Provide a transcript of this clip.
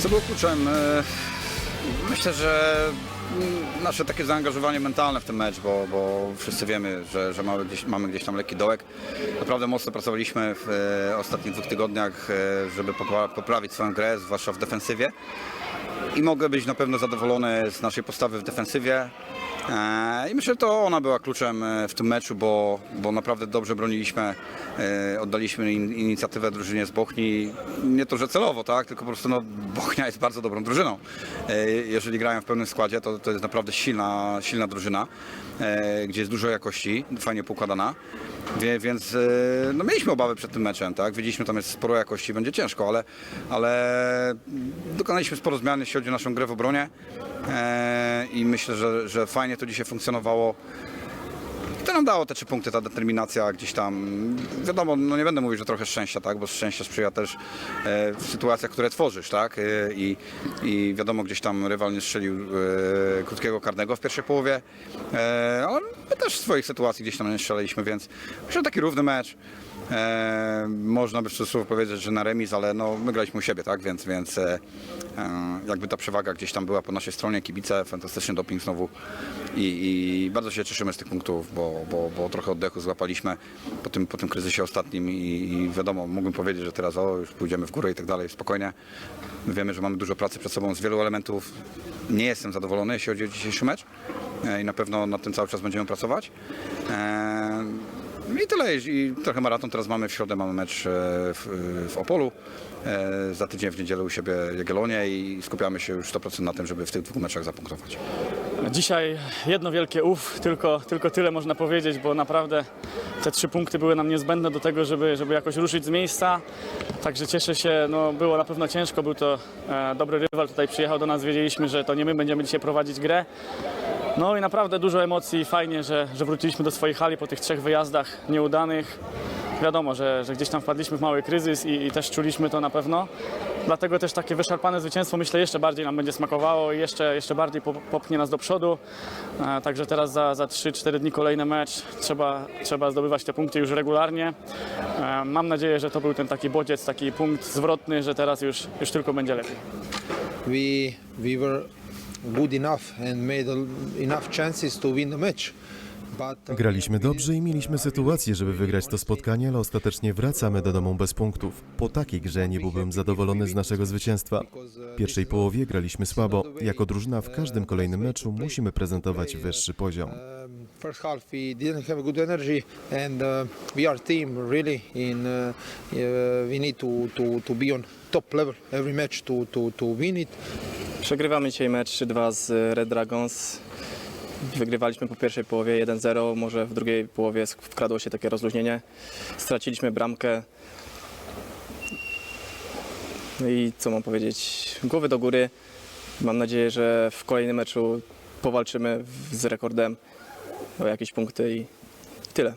Co było kluczem? E, Myślę, że nasze takie zaangażowanie mentalne w ten mecz, bo, bo wszyscy wiemy, że, że mamy, gdzieś, mamy gdzieś tam lekki dołek. Naprawdę mocno pracowaliśmy w e, ostatnich dwóch tygodniach, e, żeby popra- poprawić swoją grę, zwłaszcza w defensywie. I mogę być na pewno zadowolony z naszej postawy w defensywie. E, I myślę, że to ona była kluczem e, w tym meczu, bo, bo naprawdę dobrze broniliśmy, e, oddaliśmy in, inicjatywę drużynie z Bochni. Nie to, że celowo, tak? tylko po prostu no, Bochnia jest bardzo dobrą drużyną. Jeżeli grają w pełnym składzie, to, to jest naprawdę silna, silna drużyna, gdzie jest dużo jakości, fajnie poukładana. Więc no, mieliśmy obawy przed tym meczem, tak? Wiedzieliśmy, tam jest sporo jakości, będzie ciężko, ale, ale dokonaliśmy sporo zmian, jeśli chodzi o naszą grę w obronie e, i myślę, że, że fajnie to dzisiaj funkcjonowało. To nam dało te trzy punkty, ta determinacja gdzieś tam. Wiadomo, no nie będę mówił, że trochę szczęścia, tak? Bo szczęście sprzyja też e, w sytuacjach, które tworzysz, tak? E, I, I wiadomo, gdzieś tam rywal nie strzelił e, krótkiego karnego w pierwszej połowie. E, ale my też w swoich sytuacji gdzieś tam nie strzelaliśmy, więc myślę, taki równy mecz. E, można by w cudzysłowie powiedzieć, że na remis, ale no, my graliśmy u siebie, tak? Więc, więc e, e, jakby ta przewaga gdzieś tam była po naszej stronie, kibice, fantastyczny doping znowu i, i bardzo się cieszymy z tych punktów, bo, bo, bo trochę oddechu złapaliśmy po tym, po tym kryzysie ostatnim i, i wiadomo, mógłbym powiedzieć, że teraz o, już pójdziemy w górę i tak dalej, spokojnie. My wiemy, że mamy dużo pracy przed sobą z wielu elementów. Nie jestem zadowolony, jeśli chodzi o dzisiejszy mecz e, i na pewno nad tym cały czas będziemy pracować. I tyle. I trochę maraton teraz mamy w środę, mamy mecz e, w, w Opolu. E, Za tydzień w niedzielę u siebie Jagiellonie i skupiamy się już 100% na tym, żeby w tych dwóch meczach zapunktować. Dzisiaj jedno wielkie uf, tylko, tylko tyle można powiedzieć, bo naprawdę te trzy punkty były nam niezbędne do tego, żeby, żeby jakoś ruszyć z miejsca. Także cieszę się, no było na pewno ciężko, był to e, dobry rywal, tutaj przyjechał do nas, wiedzieliśmy, że to nie my będziemy dzisiaj prowadzić grę. No i naprawdę dużo emocji, fajnie, że, że wróciliśmy do swojej hali po tych trzech wyjazdach nieudanych. Wiadomo, że, że gdzieś tam wpadliśmy w mały kryzys i, i też czuliśmy to na pewno. Dlatego też takie wyszarpane zwycięstwo myślę jeszcze bardziej nam będzie smakowało i jeszcze, jeszcze bardziej pop- popchnie nas do przodu. E, Także teraz za, za 3-4 dni kolejny mecz. Trzeba, trzeba zdobywać te punkty już regularnie. E, Mam nadzieję, że to był ten taki bodziec, taki punkt zwrotny, że teraz już, już tylko będzie lepiej. we we were good enough and made enough chances to win the match. Uh, Graliśmy dobrze i mieliśmy sytuację, żeby wygrać to spotkanie, ale ostatecznie wracamy do domu bez punktów. Po takiej grze nie byłbym zadowolony z naszego zwycięstwa. W pierwszej połowie graliśmy słabo. Jako drużyna w każdym kolejnym meczu musimy prezentować wyższy poziom. first half we didn't have a good energy, and uh, we are team really. In uh, uh, we need to, to, to be on top level every match to, to, to win it. Przegrywamy dzisiaj mecz 3-2 z Red Dragons. Wygrywaliśmy po pierwszej połowie 1-0, może w drugiej połowie wkradło się takie rozluźnienie. Straciliśmy bramkę. No i co mam powiedzieć? Głowy do góry. Mam nadzieję, że w kolejnym meczu powalczymy z rekordem o jakieś punkty i tyle.